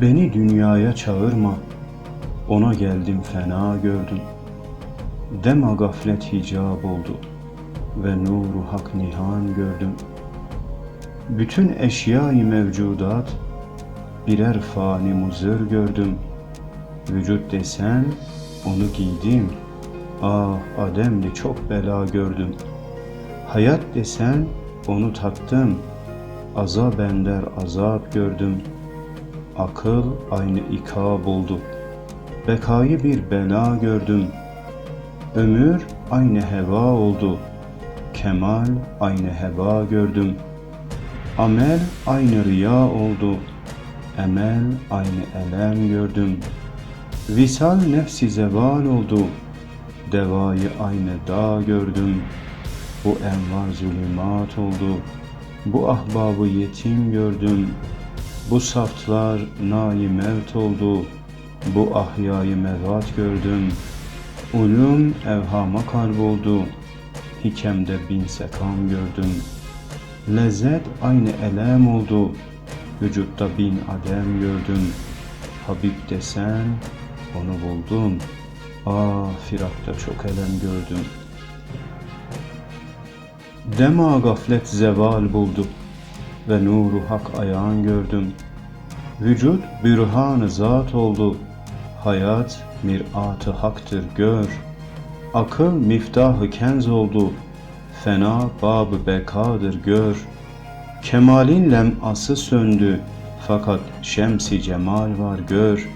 Beni dünyaya çağırma, ona geldim fena gördüm. Dema gaflet hicab oldu ve nuru hak nihan gördüm. Bütün eşyayı mevcudat birer fani muzır gördüm. Vücut desen onu giydim. Ah Adem'di çok bela gördüm. Hayat desen onu tattım. Azap ender azap gördüm. Akıl aynı ikab oldu. Bekayı bir bela gördüm. Ömür aynı heva oldu. Kemal aynı heba gördüm. Amel aynı riya oldu. Emel aynı elem gördüm. Visal nefsi zeval oldu. Devayı aynı dağ gördüm. Bu envar zulümat oldu. Bu ahbabı yetim gördüm. Bu saftlar nayi mevt oldu. Bu ahyayı mevat gördüm. Ulum evhama oldu. Hikemde bin sekam gördüm. Lezzet aynı elem oldu. Vücutta bin adem gördüm. Habib desen onu buldum. Ah firakta çok elem gördüm. Dema gaflet zeval buldu ve nuru hak ayağın gördüm. Vücut bürhan zat oldu. Hayat mirat-ı haktır gör. Akıl miftahı kenz oldu. Fena babı bekadır gör. Kemalin lem'ası söndü. Fakat şemsi cemal var gör.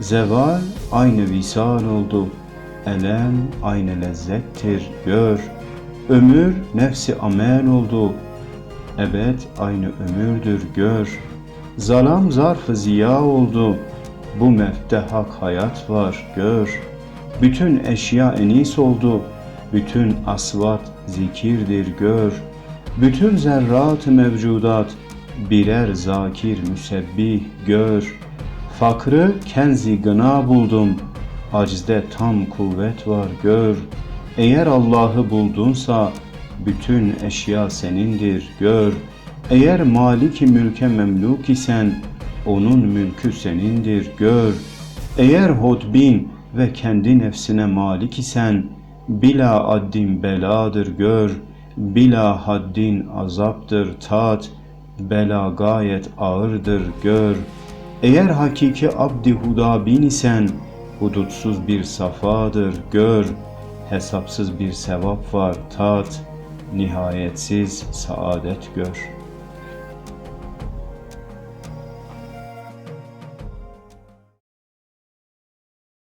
Zeval aynı visal oldu. Elem aynı lezzettir gör. Ömür nefsi amel oldu. Ebed aynı ömürdür gör. Zalam zarfı ziya oldu. Bu mefte hak hayat var gör. Bütün eşya enis oldu. Bütün asvat zikirdir gör. Bütün zerrat mevcudat birer zakir müsebbih gör. Fakrı kenzi gına buldum. Acizde tam kuvvet var gör. Eğer Allah'ı buldunsa bütün eşya senindir gör. Eğer maliki mülke memluk isen onun mülkü senindir gör. Eğer hodbin ve kendi nefsine malik isen bila addin beladır gör. Bila haddin azaptır tat. Bela gayet ağırdır gör. Eğer hakiki abdi huda bin isen hudutsuz bir safadır gör. Hesapsız bir sevap var tat. Nihayetsiz saadet gör.''